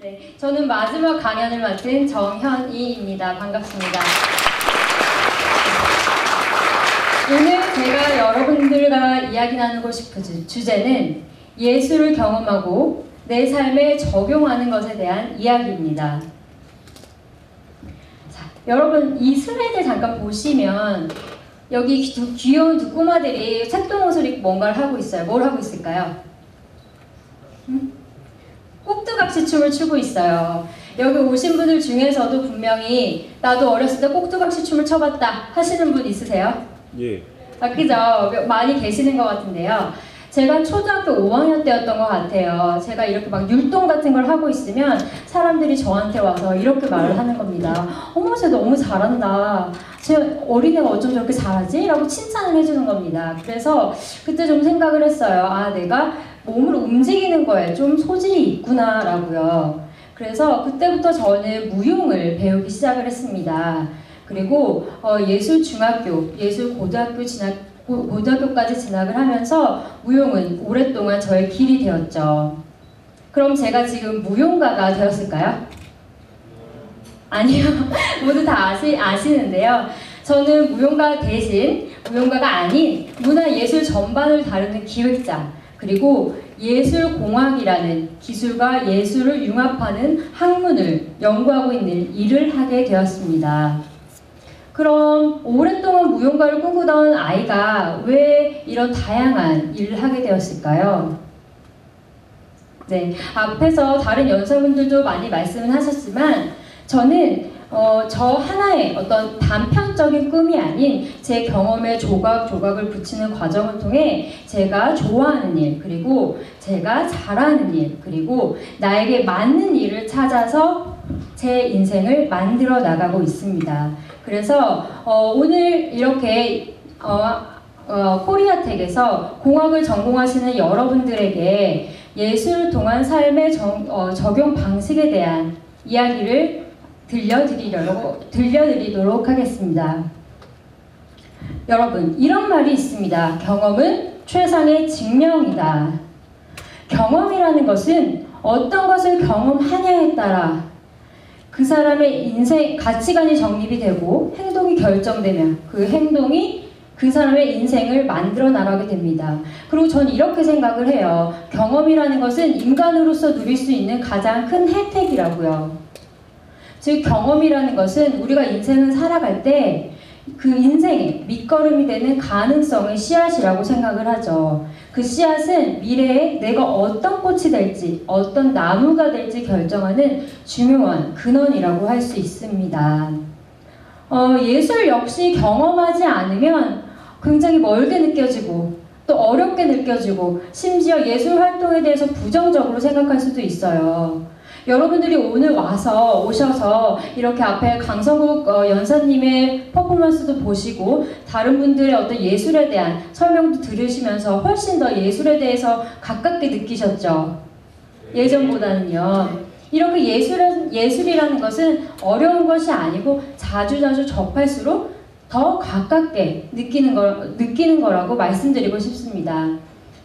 네, 저는 마지막 강연을 맡은 정현이입니다. 반갑습니다. 오늘 제가 여러분들과 이야기 나누고 싶은 주- 주제는 예수를 경험하고 내 삶에 적용하는 것에 대한 이야기입니다. 자, 여러분 이 슬라이드 잠깐 보시면 여기 두 귀여운 두 꼬마들이 색동 옷을 입고 뭔가를 하고 있어요. 뭘 하고 있을까요? 음? 꼭두각시 춤을 추고 있어요. 여기 오신 분들 중에서도 분명히 나도 어렸을 때 꼭두각시 춤을 춰봤다 하시는 분 있으세요? 예. 아, 그죠? 많이 계시는 것 같은데요. 제가 초등학교 5학년 때였던 것 같아요. 제가 이렇게 막 율동 같은 걸 하고 있으면 사람들이 저한테 와서 이렇게 말을 하는 겁니다. 어머, 쟤 너무 잘한다. 쟤 어린애가 어쩜 저렇게 잘하지? 라고 칭찬을 해주는 겁니다. 그래서 그때 좀 생각을 했어요. 아, 내가 몸을 움직이는 거에 좀 소질이 있구나, 라고요. 그래서 그때부터 저는 무용을 배우기 시작을 했습니다. 그리고 어, 예술 중학교, 예술 고등학교 진학 고- 고등학교까지 진학을 하면서 무용은 오랫동안 저의 길이 되었죠. 그럼 제가 지금 무용가가 되었을까요? 아니요. 모두 다 아시, 아시는데요. 저는 무용가 대신 무용가가 아닌 문화예술 전반을 다루는 기획자, 그리고 예술공학이라는 기술과 예술을 융합하는 학문을 연구하고 있는 일을 하게 되었습니다. 그럼 오랫동안 무용가를 꿈꾸던 아이가 왜 이런 다양한 일을 하게 되었을까요? 네, 앞에서 다른 연사분들도 많이 말씀을 하셨지만 저는 어, 저 하나의 어떤 단편적인 꿈이 아닌 제 경험에 조각 조각을 붙이는 과정을 통해 제가 좋아하는 일, 그리고 제가 잘하는 일, 그리고 나에게 맞는 일을 찾아서 제 인생을 만들어 나가고 있습니다. 그래서 어, 오늘 이렇게 어, 어, 코리아텍에서 공학을 전공하시는 여러분들에게 예술을 통한 삶의 정- 어, 적용 방식에 대한 이야기를 들려드리려고 들려드리도록 하겠습니다. 여러분 이런 말이 있습니다. 경험은 최상의 증명이다. 경험이라는 것은 어떤 것을 경험하냐에 따라 그 사람의 인생 가치관이 정립이 되고 행동이 결정되면 그 행동이 그 사람의 인생을 만들어 나가게 됩니다. 그리고 전 이렇게 생각을 해요. 경험이라는 것은 인간으로서 누릴 수 있는 가장 큰 혜택이라고요. 즉 경험이라는 것은 우리가 인생을 살아갈 때 그 인생의 밑거름이 되는 가능성의 씨앗이라고 생각을 하죠. 그 씨앗은 미래에 내가 어떤 꽃이 될지, 어떤 나무가 될지 결정하는 중요한 근원이라고 할 수 있습니다. 어, 예술 역시 경험하지 않으면 굉장히 멀게 느껴지고 또 어렵게 느껴지고 심지어 예술 활동에 대해서 부정적으로 생각할 수도 있어요. 여러분들이 오늘 와서 오셔서 이렇게 앞에 강성국 어, 연사님의 퍼포먼스도 보시고 다른 분들의 어떤 예술에 대한 설명도 들으시면서 훨씬 더 예술에 대해서 가깝게 느끼셨죠. 예전보다는요. 이렇게 예술은, 예술이라는 것은 어려운 것이 아니고 자주자주 접할수록 더 가깝게 느끼는, 걸, 느끼는 거라고 말씀드리고 싶습니다.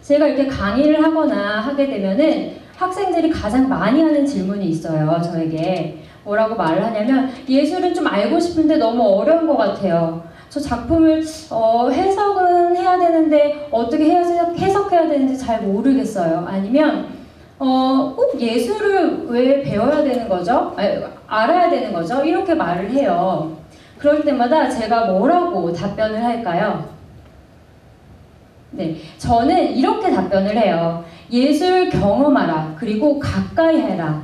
제가 이렇게 강의를 하거나 하게 되면은 학생들이 가장 많이 하는 질문이 있어요, 저에게. 뭐라고 말을 하냐면, 예술은 좀 알고 싶은데 너무 어려운 것 같아요. 저 작품을 어, 해석은 해야 되는데 어떻게 해석, 해석해야 되는지 잘 모르겠어요. 아니면 어, 꼭 예술을 왜 배워야 되는 거죠? 아니, 알아야 되는 거죠? 이렇게 말을 해요. 그럴 때마다 제가 뭐라고 답변을 할까요? 네, 저는 이렇게 답변을 해요. 예술 경험하라. 그리고 가까이 해라.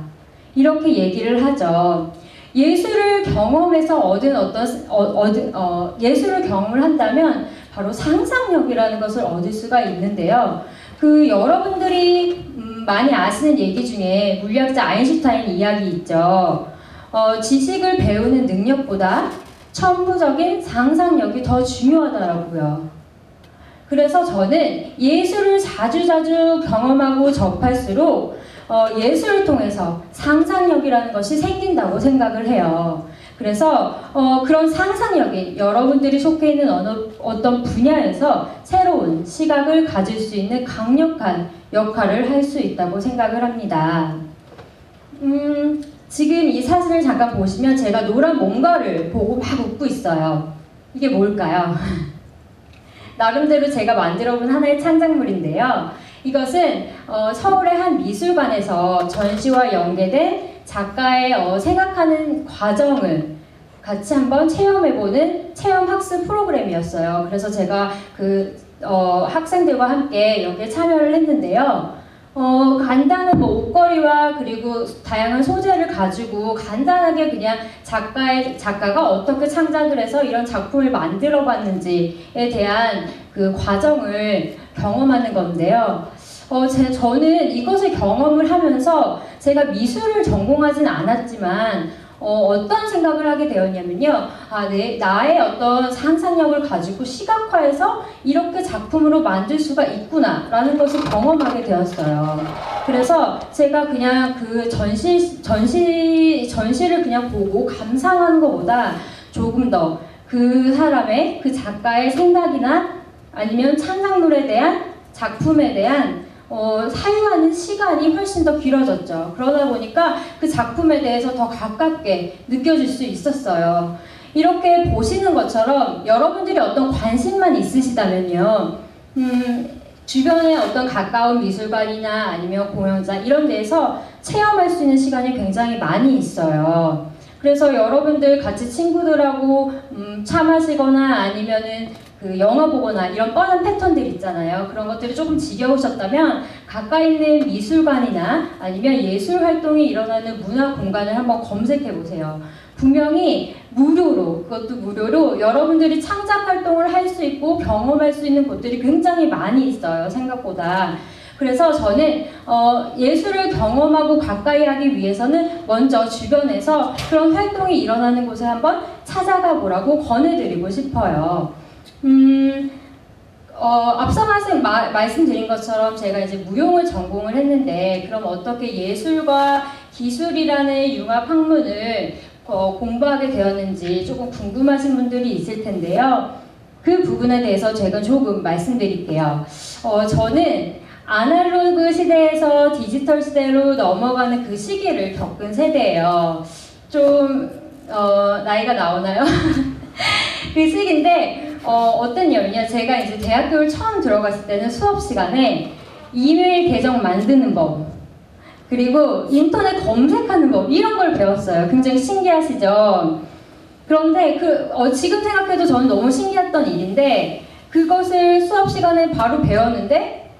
이렇게 얘기를 하죠. 예술을 경험해서 얻은 어떤 어, 얻은 어, 예술을 경험을 한다면 바로 상상력이라는 것을 얻을 수가 있는데요. 그 여러분들이 음, 많이 아시는 얘기 중에 물리학자 아인슈타인 이야기 있죠. 어, 지식을 배우는 능력보다 천부적인 상상력이 더 중요하더라고요. 그래서 저는 예술을 자주자주 경험하고 접할수록 어, 예술을 통해서 상상력이라는 것이 생긴다고 생각을 해요. 그래서 어, 그런 상상력이 여러분들이 속해 있는 어느, 어떤 분야에서 새로운 시각을 가질 수 있는 강력한 역할을 할 수 있다고 생각을 합니다. 음, 지금 이 사진을 잠깐 보시면 제가 노란 뭔가를 보고 막 웃고 있어요. 이게 뭘까요? 나름대로 제가 만들어 본 하나의 창작물인데요. 이것은 어, 서울의 한 미술관에서 전시와 연계된 작가의 어, 생각하는 과정을 같이 한번 체험해보는 체험 학습 프로그램이었어요. 그래서 제가 그 어, 학생들과 함께 여기에 참여를 했는데요. 어, 간단한 뭐 옷걸이와 그리고 다양한 소재를 가지고 간단하게 그냥 작가의 작가가 어떻게 창작을 해서 이런 작품을 만들어 봤는지에 대한 그 과정을 경험하는 건데요. 어, 제, 저는 이것을 경험을 하면서 제가 미술을 전공하진 않았지만 어, 떤 생각을 하게 되었냐면요. 아, 네, 나의 어떤 상상력을 가지고 시각화해서 이렇게 작품으로 만들 수가 있구나라는 것을 경험하게 되었어요. 그래서 제가 그냥 그 전시, 전시, 전시를 그냥 보고 감상하는 것보다 조금 더 그 사람의, 그 작가의 생각이나 아니면 창작물에 대한 작품에 대한 어, 사유하는 시간이 훨씬 더 길어졌죠. 그러다 보니까 그 작품에 대해서 더 가깝게 느껴질 수 있었어요. 이렇게 보시는 것처럼 여러분들이 어떤 관심만 있으시다면요. 음, 주변에 어떤 가까운 미술관이나 아니면 공연장 이런 데에서 체험할 수 있는 시간이 굉장히 많이 있어요. 그래서 여러분들 같이 친구들하고 음, 차 마시거나 아니면은 그 영화 보거나 이런 뻔한 패턴들 있잖아요. 그런 것들이 조금 지겨우셨다면 가까이 있는 미술관이나 아니면 예술 활동이 일어나는 문화 공간을 한번 검색해 보세요. 분명히 무료로 그것도 무료로 여러분들이 창작 활동을 할 수 있고 경험할 수 있는 곳들이 굉장히 많이 있어요. 생각보다. 그래서 저는 어, 예술을 경험하고 가까이 하기 위해서는 먼저 주변에서 그런 활동이 일어나는 곳에 한번 찾아가 보라고 권해드리고 싶어요. 음, 어, 앞서 말씀, 마, 말씀드린 것처럼 제가 이제 무용을 전공을 했는데 그럼 어떻게 예술과 기술이라는 융합 학문을 어, 공부하게 되었는지 조금 궁금하신 분들이 있을 텐데요. 그 부분에 대해서 제가 조금 말씀드릴게요. 어, 저는 아날로그 시대에서 디지털 시대로 넘어가는 그 시기를 겪은 세대예요. 좀 어, 나이가 나오나요? 그 시기인데 어, 떤 일이냐 제가 이제 대학교를 처음 들어갔을 때는 수업 시간에 이메일 계정 만드는 법 그리고 인터넷 검색하는 법 이런 걸 배웠어요. 굉장히 신기하시죠? 그런데 그 어, 지금 생각해도 저는 너무 신기했던 일인데 그것을 수업 시간에 바로 배웠는데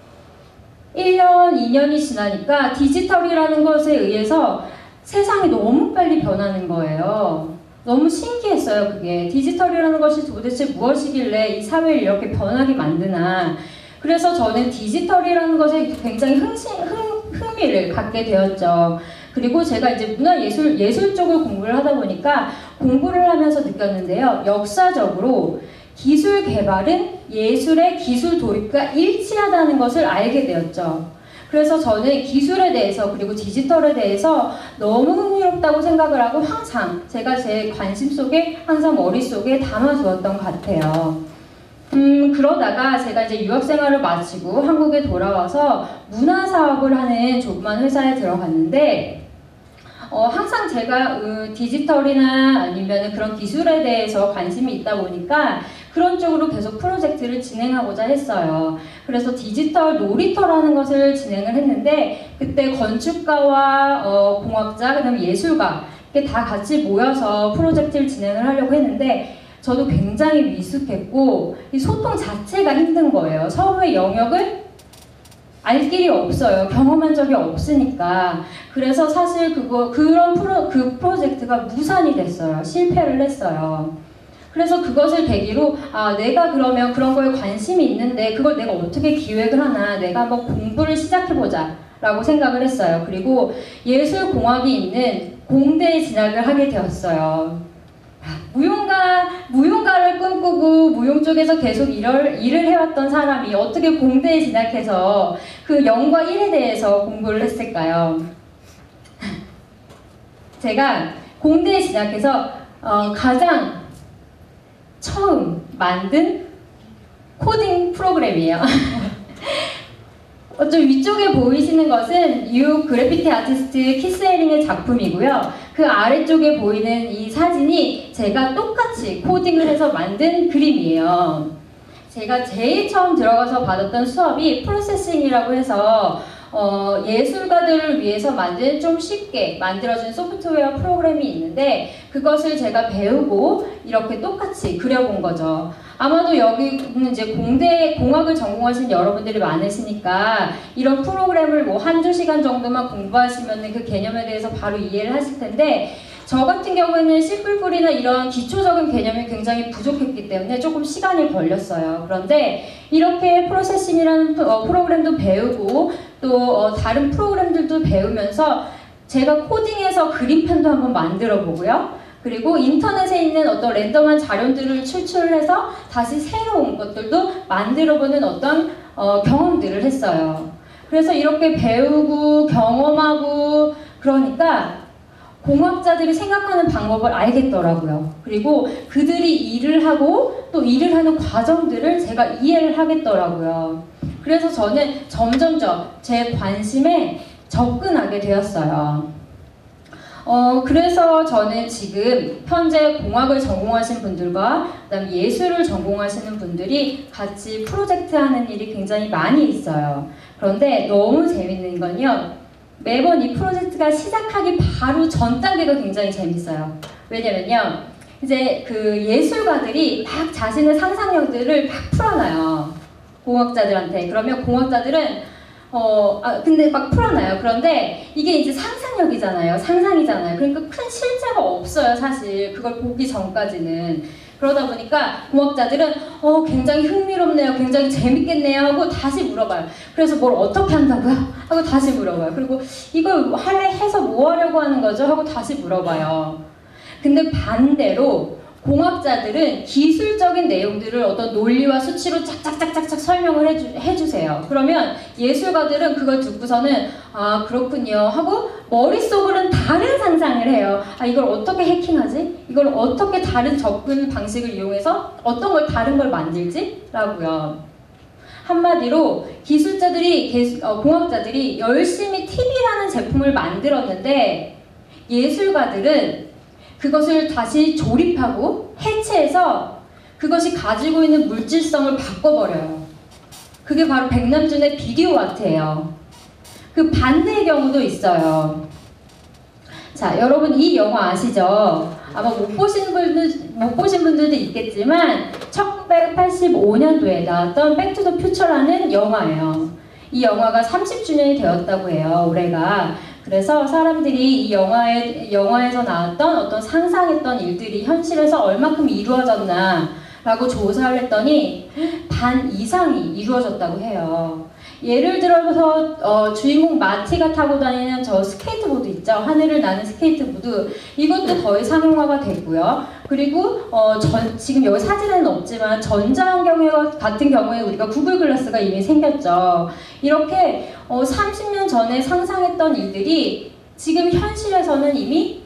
1년, 2년이 지나니까 디지털이라는 것에 의해서 세상이 너무 빨리 변하는 거예요. 너무 신기했어요, 그게. 디지털이라는 것이 도대체 무엇이길래 이 사회를 이렇게 변하게 만드나. 그래서 저는 디지털이라는 것에 굉장히 흥신, 흥, 흥미를 갖게 되었죠. 그리고 제가 이제 문화예술, 예술 쪽을 공부를 하다 보니까 공부를 하면서 느꼈는데요. 역사적으로 기술 개발은 예술의 기술 도입과 일치하다는 것을 알게 되었죠. 그래서 저는 기술에 대해서 그리고 디지털에 대해서 너무 흥미롭다고 생각을 하고 항상 제가 제 관심 속에 항상 머릿속에 담아두었던 것 같아요. 음, 그러다가 제가 이제 유학 생활을 마치고 한국에 돌아와서 문화 사업을 하는 조그만 회사에 들어갔는데 어, 항상 제가 음, 디지털이나 아니면 그런 기술에 대해서 관심이 있다 보니까 그런 쪽으로 계속 프로젝트를 진행하고자 했어요. 그래서 디지털 놀이터라는 것을 진행을 했는데 그때 건축가와 어, 공학자, 그다음에 예술가 이렇게 다 같이 모여서 프로젝트를 진행을 하려고 했는데 저도 굉장히 미숙했고 이 소통 자체가 힘든 거예요. 서로의 영역을 알 길이 없어요. 경험한 적이 없으니까. 그래서 사실 그거 그런 프로 그 프로젝트가 무산이 됐어요. 실패를 했어요. 그래서 그것을 계기로 아 내가 그러면 그런 거에 관심이 있는데 그걸 내가 어떻게 기획을 하나 내가 한번 공부를 시작해 보자 라고 생각을 했어요. 그리고 예술공학이 있는 공대에 진학을 하게 되었어요. 무용가, 무용가를 꿈꾸고 무용 쪽에서 계속 일을, 일을 해왔던 사람이 어떻게 공대에 진학해서 그 0과 1에 대해서 공부를 했을까요? 제가 공대에 진학해서 어, 가장 처음 만든 코딩 프로그램이에요. 어저 위쪽에 보이시는 것은 뉴 그래피티 아티스트 키스 헤링의 작품이고요. 그 아래쪽에 보이는 이 사진이 제가 똑같이 코딩을 해서 만든 그림이에요. 제가 제일 처음 들어가서 받았던 수업이 프로세싱이라고 해서 어, 예술가들을 위해서 만든 좀 쉽게 만들어진 소프트웨어 프로그램이 있는데 그것을 제가 배우고 이렇게 똑같이 그려본 거죠. 아마도 여기는 이제 공대 공학을 전공하신 여러분들이 많으시니까 이런 프로그램을 뭐 한두 시간 정도만 공부하시면 그 개념에 대해서 바로 이해를 하실 텐데 저 같은 경우에는 C++이나 이런 기초적인 개념이 굉장히 부족했기 때문에 조금 시간이 걸렸어요. 그런데 이렇게 프로세싱이라는 어, 프로그램도 배우고 또 어, 다른 프로그램들도 배우면서 제가 코딩해서 그림펜도 한번 만들어 보고요. 그리고 인터넷에 있는 어떤 랜덤한 자료들을 추출해서 다시 새로운 것들도 만들어보는 어떤 어, 경험들을 했어요. 그래서 이렇게 배우고 경험하고 그러니까 공학자들이 생각하는 방법을 알겠더라고요. 그리고 그들이 일을 하고 또 일을 하는 과정들을 제가 이해를 하겠더라고요. 그래서 저는 점점점 제 관심에 접근하게 되었어요. 어, 그래서 저는 지금 현재 공학을 전공하신 분들과 그다음 예술을 전공하시는 분들이 같이 프로젝트 하는 일이 굉장히 많이 있어요. 그런데 너무 재밌는 건요. 매번 이 프로젝트가 시작하기 바로 전 단계가 굉장히 재밌어요. 왜냐면요. 이제 그 예술가들이 막 자신의 상상력들을 막 풀어놔요. 공학자들한테. 그러면 공학자들은 어, 아, 근데 막 풀어놔요. 그런데 이게 이제 상상력이잖아요. 상상이잖아요. 그러니까 큰 실제가 없어요, 사실. 그걸 보기 전까지는. 그러다 보니까 공학자들은 어, 굉장히 흥미롭네요. 굉장히 재밌겠네요. 하고 다시 물어봐요. 그래서 뭘 어떻게 한다고요? 하고 다시 물어봐요. 그리고 이걸 할래 해서 뭐 하려고 하는 거죠? 하고 다시 물어봐요. 근데 반대로 공학자들은 기술적인 내용들을 어떤 논리와 수치로 짝짝짝짝짝 설명을 해주, 해주세요. 그러면 예술가들은 그걸 듣고서는 아 그렇군요 하고 머릿속으로는 다른 상상을 해요. 아 이걸 어떻게 해킹하지? 이걸 어떻게 다른 접근 방식을 이용해서 어떤 걸 다른 걸 만들지? 라고요. 한마디로 기술자들이 어, 공학자들이 열심히 TV라는 제품을 만들었는데 예술가들은 그것을 다시 조립하고 해체해서 그것이 가지고 있는 물질성을 바꿔버려요. 그게 바로 백남준의 비디오 아트예요. 그 반대의 경우도 있어요. 자, 여러분 이 영화 아시죠? 아마 못 보신 분들 못 보신 분들도 있겠지만 1985년도에 나왔던 백투더 퓨처라는 영화예요. 이 영화가 30주년이 되었다고 해요. 올해가. 그래서 사람들이 이 영화에, 영화에서 나왔던 어떤 상상했던 일들이 현실에서 얼마큼 이루어졌나 라고 조사를 했더니 반 이상이 이루어졌다고 해요. 예를 들어서 어, 주인공 마티가 타고 다니는 저 스케이트보드 있죠. 하늘을 나는 스케이트보드. 이것도 거의 상용화가 됐고요. 그리고 어, 전, 지금 여기 사진에는 없지만 전자안경 같은 경우에 우리가 구글 글라스가 이미 생겼죠. 이렇게 어, 30년 전에 상상했던 일들이 지금 현실에서는 이미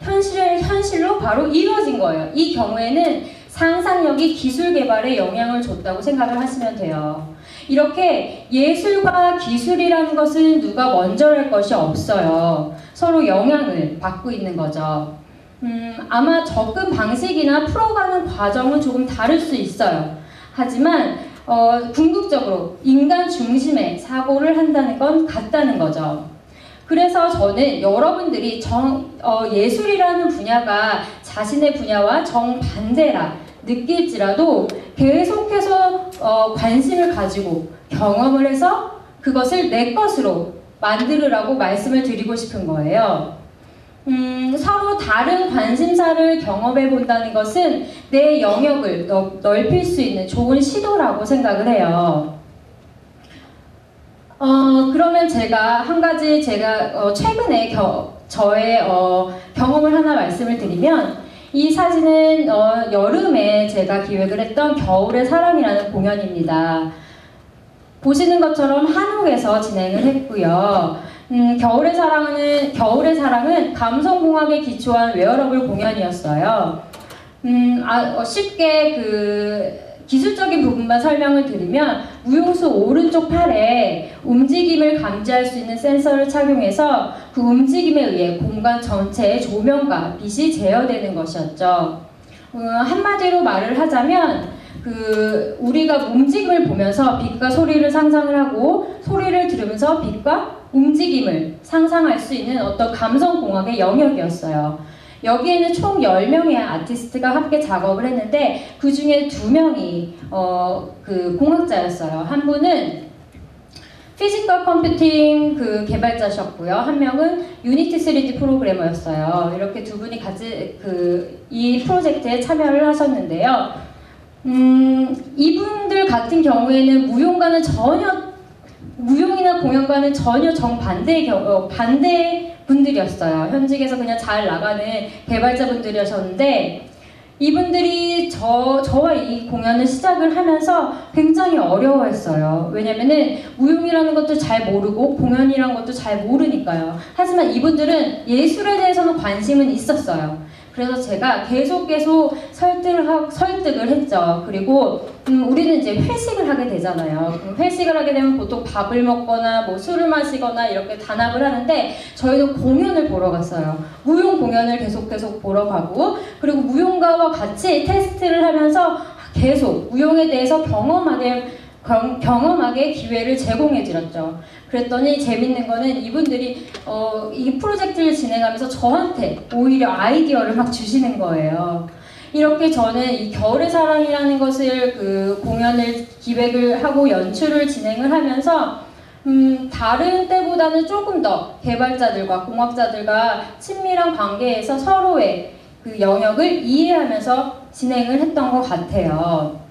현실, 현실로 바로 이루어진 거예요. 이 경우에는 상상력이 기술 개발에 영향을 줬다고 생각을 하시면 돼요. 이렇게 예술과 기술이라는 것은 누가 먼저 할 것이 없어요. 서로 영향을 받고 있는 거죠. 음, 아마 접근 방식이나 풀어가는 과정은 조금 다를 수 있어요. 하지만 어, 궁극적으로 인간 중심의 사고를 한다는 건 같다는 거죠. 그래서 저는 여러분들이 정, 어, 예술이라는 분야가 자신의 분야와 정반대라 느낄지라도 계속해서 어, 관심을 가지고 경험을 해서 그것을 내 것으로 만들으라고 말씀을 드리고 싶은 거예요. 음, 서로 다른 관심사를 경험해 본다는 것은 내 영역을 넓힐 수 있는 좋은 시도라고 생각을 해요. 어, 그러면 제가 한 가지 제가 어, 최근에 겨, 저의 어, 경험을 하나 말씀을 드리면 이 사진은 어, 여름에 제가 기획을 했던 겨울의 사랑이라는 공연입니다. 보시는 것처럼 한옥에서 진행을 했고요. 음, 겨울의 사랑은 겨울의 사랑은 감성공학에 기초한 웨어러블 공연이었어요. 음, 아, 어, 쉽게 그 기술적인 부분만 설명을 드리면 무용수 오른쪽 팔에 움직임을 감지할 수 있는 센서를 착용해서 그 움직임에 의해 공간 전체의 조명과 빛이 제어되는 것이었죠. 음, 한마디로 말을 하자면 그 우리가 움직임을 보면서 빛과 소리를 상상을 하고 소리를 들으면서 빛과 움직임을 상상할 수 있는 어떤 감성공학의 영역이었어요. 여기에는 총 10명의 아티스트가 함께 작업을 했는데 그 중에 두 명이 어, 그 공학자였어요. 한 분은 피지컬 컴퓨팅 그 개발자셨고요. 한 명은 유니티 3D 프로그래머였어요. 이렇게 두 분이 같이 그 이 프로젝트에 참여를 하셨는데요. 음, 이분들 같은 경우에는 무용과는 전혀 무용이나 공연과는 전혀 정반대의 경, 어, 반대 분들이었어요. 현직에서 그냥 잘 나가는 개발자분들이셨는데 이분들이 저, 저와 이 공연을 시작을 하면서 굉장히 어려워했어요. 왜냐면은 무용이라는 것도 잘 모르고 공연이라는 것도 잘 모르니까요. 하지만 이분들은 예술에 대해서는 관심은 있었어요. 그래서 제가 계속 계속 설득을, 하, 설득을 했죠. 그리고 음, 우리는 이제 회식을 하게 되잖아요. 회식을 하게 되면 보통 밥을 먹거나 뭐 술을 마시거나 이렇게 단합을 하는데 저희는 공연을 보러 갔어요. 무용 공연을 계속 계속 보러 가고 그리고 무용가와 같이 테스트를 하면서 계속 무용에 대해서 경험하게 경험하게 기회를 제공해 드렸죠. 그랬더니 재밌는 거는 이분들이 어, 이 프로젝트를 진행하면서 저한테 오히려 아이디어를 막 주시는 거예요. 이렇게 저는 이 겨울의 사랑이라는 것을 그 공연을 기획을 하고 연출을 진행을 하면서 음, 다른 때보다는 조금 더 개발자들과 공학자들과 친밀한 관계에서 서로의 그 영역을 이해하면서 진행을 했던 것 같아요.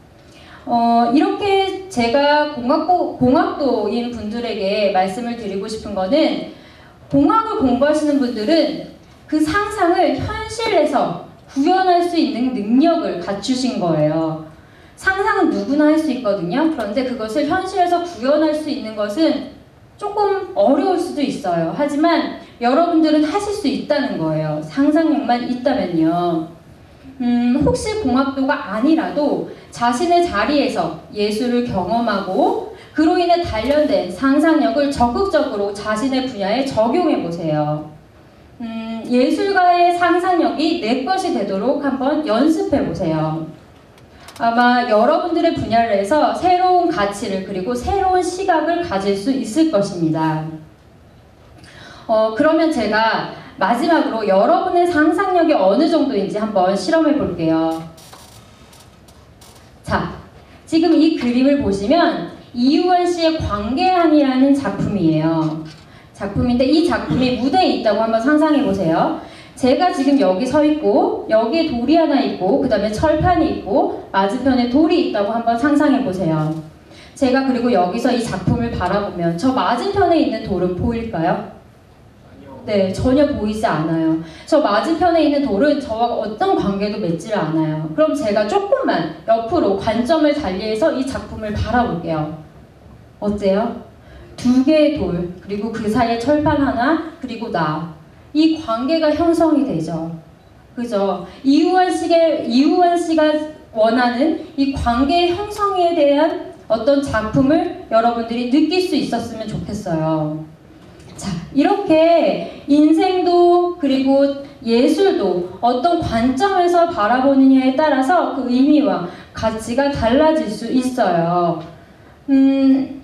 어, 이렇게 제가 공학도, 공학도인 분들에게 말씀을 드리고 싶은 거는 공학을 공부하시는 분들은 그 상상을 현실에서 구현할 수 있는 능력을 갖추신 거예요. 상상은 누구나 할 수 있거든요. 그런데 그것을 현실에서 구현할 수 있는 것은 조금 어려울 수도 있어요. 하지만 여러분들은 하실 수 있다는 거예요. 상상력만 있다면요. 음, 혹시 공학도가 아니라도 자신의 자리에서 예술을 경험하고 그로 인해 단련된 상상력을 적극적으로 자신의 분야에 적용해 보세요. 음, 예술가의 상상력이 내 것이 되도록 한번 연습해 보세요. 아마 여러분들의 분야를 해서 새로운 가치를 그리고 새로운 시각을 가질 수 있을 것입니다. 어, 그러면 제가 마지막으로 여러분의 상상력이 어느 정도인지 한번 실험해 볼게요. 자, 지금 이 그림을 보시면 이유원 씨의 광계함이라는 작품이에요. 작품인데 이 작품이 무대에 있다고 한번 상상해 보세요. 제가 지금 여기 서 있고 여기에 돌이 하나 있고 그 다음에 철판이 있고 맞은편에 돌이 있다고 한번 상상해 보세요. 제가 그리고 여기서 이 작품을 바라보면 저 맞은편에 있는 돌은 보일까요? 네, 전혀 보이지 않아요. 저 맞은편에 있는 돌은 저와 어떤 관계도 맺지 않아요. 그럼 제가 조금만 옆으로 관점을 달리해서 이 작품을 바라볼게요. 어때요? 두 개의 돌, 그리고 그 사이에 철판 하나, 그리고 나. 이 관계가 형성이 되죠. 그죠? 이우환 씨가, 이우환 씨가 원하는 이 관계 형성에 대한 어떤 작품을 여러분들이 느낄 수 있었으면 좋겠어요. 자, 이렇게 인생도 그리고 예술도 어떤 관점에서 바라보느냐에 따라서 그 의미와 가치가 달라질 수 있어요. 음,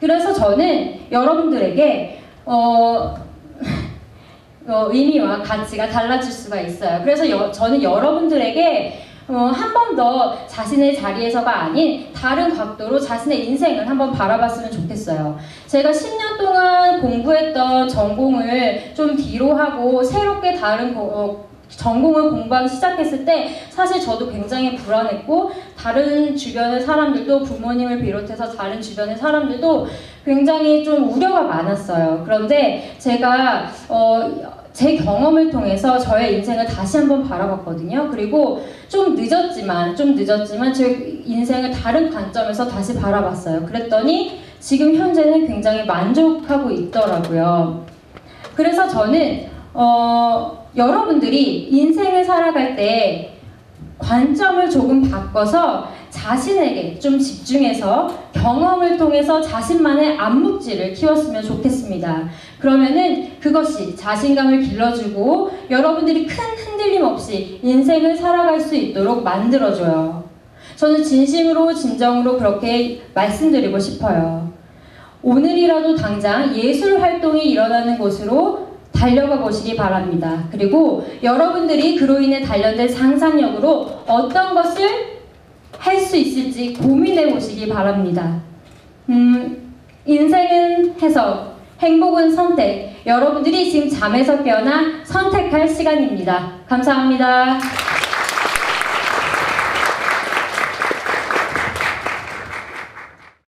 그래서 저는 여러분들에게 어, 어, 의미와 가치가 달라질 수가 있어요. 그래서 여, 저는 여러분들에게 어, 한 번 더 자신의 자리에서가 아닌 다른 각도로 자신의 인생을 한번 바라봤으면 좋겠어요. 제가 10년 동안 공부했던 전공을 좀 뒤로 하고 새롭게 다른 어, 전공을 공부하기 시작했을 때 사실 저도 굉장히 불안했고 다른 주변의 사람들도 부모님을 비롯해서 다른 주변의 사람들도 굉장히 좀 우려가 많았어요. 그런데 제가 어, 제 경험을 통해서 저의 인생을 다시 한번 바라봤거든요. 그리고 좀 늦었지만, 좀 늦었지만 제 인생을 다른 관점에서 다시 바라봤어요. 그랬더니 지금 현재는 굉장히 만족하고 있더라고요. 그래서 저는, 어, 여러분들이 인생을 살아갈 때 관점을 조금 바꿔서 자신에게 좀 집중해서 경험을 통해서 자신만의 암묵지를 키웠으면 좋겠습니다. 그러면은 그것이 자신감을 길러주고 여러분들이 큰 흔들림 없이 인생을 살아갈 수 있도록 만들어줘요. 저는 진심으로 진정으로 그렇게 말씀드리고 싶어요. 오늘이라도 당장 예술 활동이 일어나는 곳으로 달려가 보시기 바랍니다. 그리고 여러분들이 그로 인해 단련된 상상력으로 어떤 것을 할 수 있을지 고민해 보시기 바랍니다. 음, 인생은 해석, 행복은 선택. 여러분들이 지금 잠에서 깨어나 선택할 시간입니다. 감사합니다.